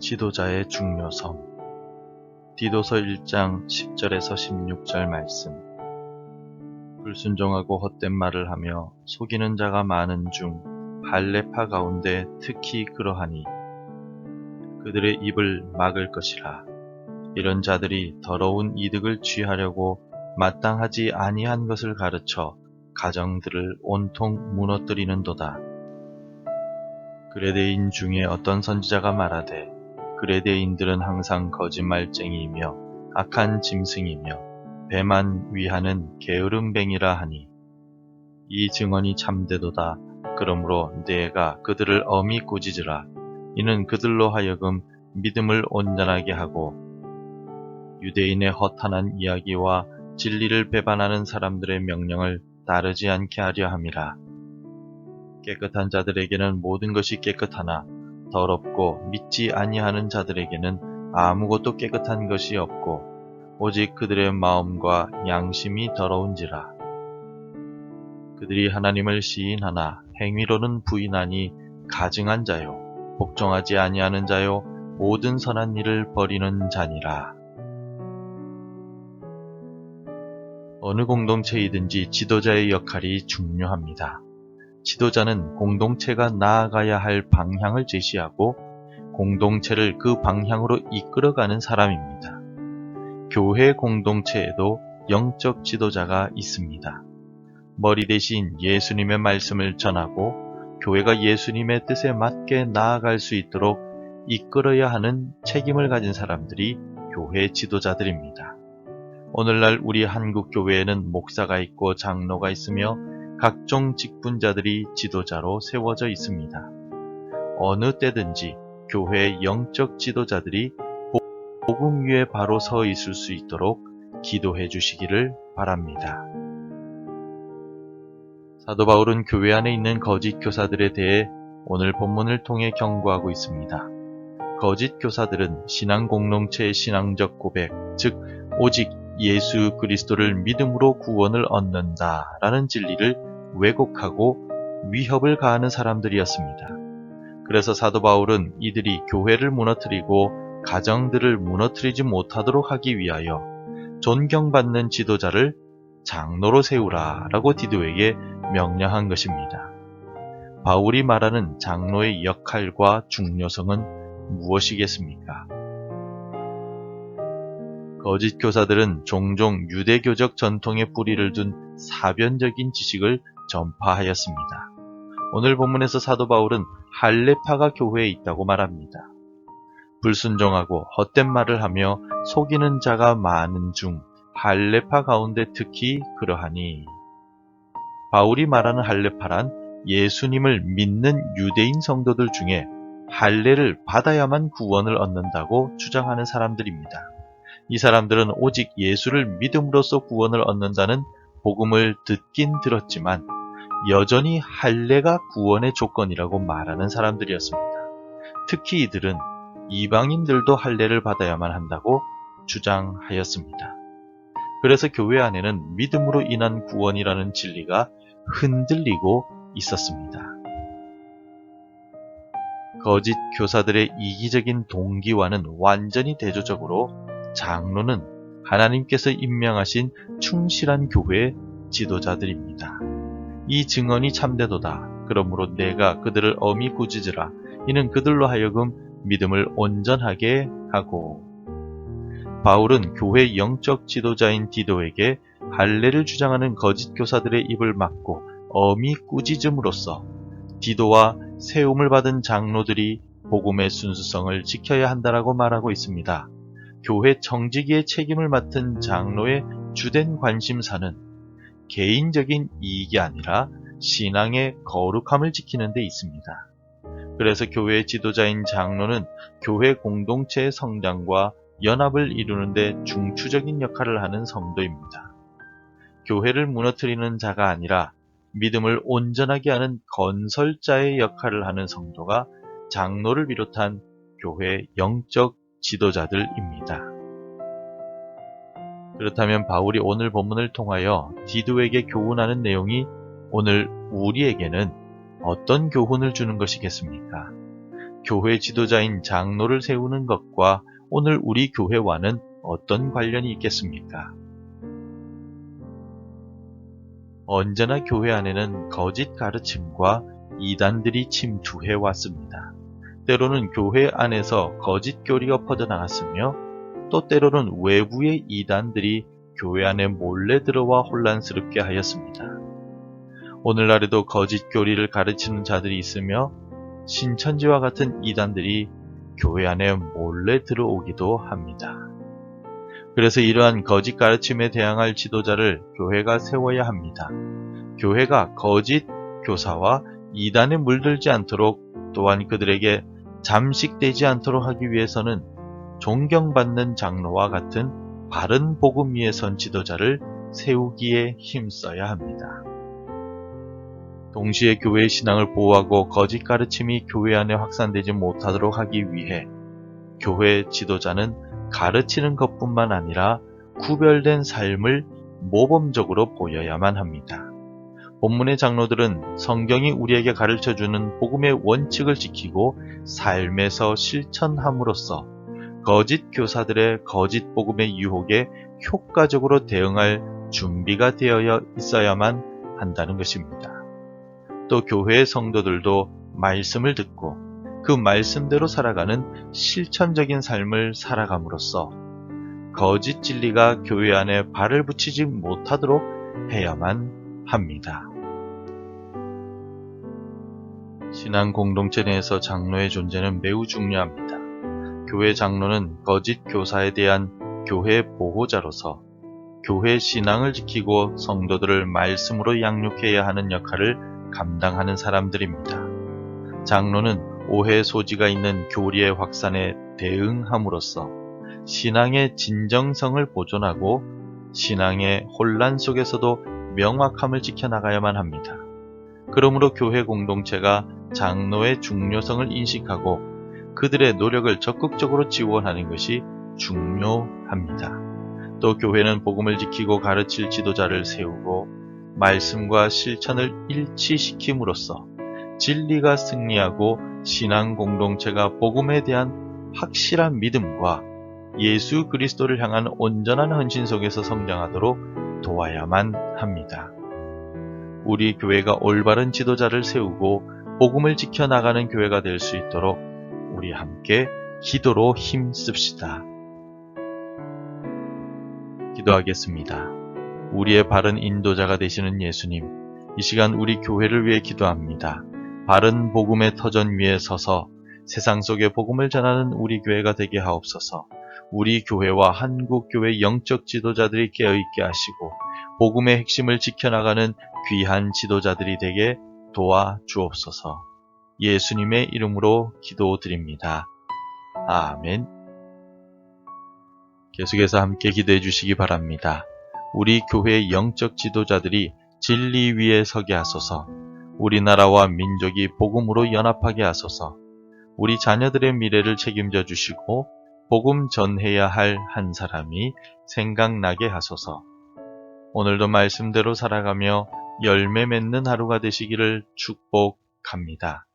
지도자의 중요성. 디도서 1장 10절에서 16절 말씀. 불순종하고 헛된 말을 하며 속이는 자가 많은 중 할례파 가운데 특히 그러하니 그들의 입을 막을 것이라. 이런 자들이 더러운 이득을 취하려고 마땅하지 아니한 것을 가르쳐 가정들을 온통 무너뜨리는도다. 그레데인 중에 어떤 선지자가 말하되 그레데인들은 항상 거짓말쟁이이며 악한 짐승이며 배만 위하는 게으름뱅이라 하니 이 증언이 참되도다. 그러므로 내가 그들을 엄히 꾸짖으라. 이는 그들로 하여금 믿음을 온전하게 하고 유대인의 허탄한 이야기와 진리를 배반하는 사람들의 명령을 따르지 않게 하려 함이라. 깨끗한 자들에게는 모든 것이 깨끗하나 더럽고 믿지 아니하는 자들에게는 아무것도 깨끗한 것이 없고 오직 그들의 마음과 양심이 더러운지라. 그들이 하나님을 시인하나 행위로는 부인하니 가증한 자요 복종하지 아니하는 자요 모든 선한 일을 버리는 자니라. 어느 공동체이든지 지도자의 역할이 중요합니다. 지도자는 공동체가 나아가야 할 방향을 제시하고 공동체를 그 방향으로 이끌어가는 사람입니다. 교회 공동체에도 영적 지도자가 있습니다. 머리 대신 예수님의 말씀을 전하고 교회가 예수님의 뜻에 맞게 나아갈 수 있도록 이끌어야 하는 책임을 가진 사람들이 교회 지도자들입니다. 오늘날 우리 한국 교회에는 목사가 있고 장로가 있으며 각종 직분자들이 지도자로 세워져 있습니다. 어느 때든지 교회의 영적 지도자들이 복음 위에 바로 서 있을 수 있도록 기도해 주시기를 바랍니다. 사도 바울은 교회 안에 있는 거짓 교사들에 대해 오늘 본문을 통해 경고하고 있습니다. 거짓 교사들은 신앙 공동체의 신앙적 고백, 즉 오직 예수 그리스도를 믿음으로 구원을 얻는다 라는 진리를 왜곡하고 위협을 가하는 사람들이었습니다. 그래서 사도 바울은 이들이 교회를 무너뜨리고 가정들을 무너뜨리지 못하도록 하기 위하여 존경받는 지도자를 장로로 세우라 라고 디도에게 명령한 것입니다. 바울이 말하는 장로의 역할과 중요성은 무엇이겠습니까? 거짓 교사들은 종종 유대교적 전통에 뿌리를 둔 사변적인 지식을 전파하였습니다. 오늘 본문에서 사도 바울은 할례파가 교회에 있다고 말합니다. 불순종하고 헛된 말을 하며 속이는 자가 많은 중 할례파 가운데 특히 그러하니 바울이 말하는 할례파란 예수님을 믿는 유대인 성도들 중에 할례를 받아야만 구원을 얻는다고 주장하는 사람들입니다. 이 사람들은 오직 예수를 믿음으로써 구원을 얻는다는 복음을 듣긴 들었지만 여전히 할례가 구원의 조건이라고 말하는 사람들이었습니다. 특히 이들은 이방인들도 할례를 받아야만 한다고 주장하였습니다. 그래서 교회 안에는 믿음으로 인한 구원이라는 진리가 흔들리고 있었습니다. 거짓 교사들의 이기적인 동기와는 완전히 대조적으로 장로는 하나님께서 임명하신 충실한 교회의 지도자들입니다. 이 증언이 참되도다. 그러므로 내가 그들을 엄히 꾸짖으라. 이는 그들로 하여금 믿음을 온전하게 하고 바울은 교회 영적 지도자인 디도에게 할례를 주장하는 거짓 교사들의 입을 막고 엄히 꾸짖음으로써 디도와 세움을 받은 장로들이 복음의 순수성을 지켜야 한다라고 말하고 있습니다. 교회 정직의 책임을 맡은 장로의 주된 관심사는 개인적인 이익이 아니라 신앙의 거룩함을 지키는 데 있습니다. 그래서 교회 지도자인 장로는 교회 공동체의 성장과 연합을 이루는데 중추적인 역할을 하는 성도입니다. 교회를 무너뜨리는 자가 아니라 믿음을 온전하게 하는 건설자의 역할을 하는 성도가 장로를 비롯한 교회 영적 지도자들입니다. 그렇다면 바울이 오늘 본문을 통하여 디도에게 교훈하는 내용이 오늘 우리에게는 어떤 교훈을 주는 것이겠습니까? 교회 지도자인 장로를 세우는 것과 오늘 우리 교회와는 어떤 관련이 있겠습니까? 언제나 교회 안에는 거짓 가르침과 이단들이 침투해 왔습니다. 때로는 교회 안에서 거짓 교리가 퍼져나갔으며 또 때로는 외부의 이단들이 교회 안에 몰래 들어와 혼란스럽게 하였습니다. 오늘날에도 거짓 교리를 가르치는 자들이 있으며 신천지와 같은 이단들이 교회 안에 몰래 들어오기도 합니다. 그래서 이러한 거짓 가르침에 대항할 지도자를 교회가 세워야 합니다. 교회가 거짓 교사와 이단에 물들지 않도록 또한 그들에게 잠식되지 않도록 하기 위해서는 존경받는 장로와 같은 바른 복음 위에 선 지도자를 세우기에 힘써야 합니다. 동시에 교회의 신앙을 보호하고 거짓 가르침이 교회 안에 확산되지 못하도록 하기 위해 교회 지도자는 가르치는 것뿐만 아니라 구별된 삶을 모범적으로 보여야만 합니다. 본문의 장로들은 성경이 우리에게 가르쳐 주는 복음의 원칙을 지키고 삶에서 실천함으로써 거짓 교사들의 거짓 복음의 유혹에 효과적으로 대응할 준비가 되어 있어야만 한다는 것입니다. 또 교회의 성도들도 말씀을 듣고 그 말씀대로 살아가는 실천적인 삶을 살아감으로써 거짓 진리가 교회 안에 발을 붙이지 못하도록 해야만 합니다. 신앙 공동체 내에서 장로의 존재는 매우 중요합니다. 교회 장로는 거짓 교사에 대한 교회 보호자로서 교회 신앙을 지키고 성도들을 말씀으로 양육해야 하는 역할을 감당하는 사람들입니다. 장로는 오해 소지가 있는 교리의 확산에 대응함으로써 신앙의 진정성을 보존하고 신앙의 혼란 속에서도 명확함을 지켜나가야만 합니다. 그러므로 교회 공동체가 장로의 중요성을 인식하고 그들의 노력을 적극적으로 지원하는 것이 중요합니다. 또 교회는 복음을 지키고 가르칠 지도자를 세우고 말씀과 실천을 일치시킴으로써 진리가 승리하고 신앙 공동체가 복음에 대한 확실한 믿음과 예수 그리스도를 향한 온전한 헌신 속에서 성장하도록 도와야만 합니다. 우리 교회가 올바른 지도자를 세우고 복음을 지켜나가는 교회가 될 수 있도록 우리 함께 기도로 힘씁시다. 기도하겠습니다. 우리의 바른 인도자가 되시는 예수님, 이 시간 우리 교회를 위해 기도합니다. 바른 복음의 터전 위에 서서 세상 속에 복음을 전하는 우리 교회가 되게 하옵소서. 우리 교회와 한국 교회 영적 지도자들이 깨어 있게 하시고 복음의 핵심을 지켜나가는 귀한 지도자들이 되게 도와 주옵소서. 예수님의 이름으로 기도드립니다. 아멘. 계속해서 함께 기도해 주시기 바랍니다. 우리 교회의 영적 지도자들이 진리 위에 서게 하소서. 우리나라와 민족이 복음으로 연합하게 하소서. 우리 자녀들의 미래를 책임져 주시고 복음 전해야 할 한 사람이 생각나게 하소서. 오늘도 말씀대로 살아가며 열매 맺는 하루가 되시기를 축복합니다.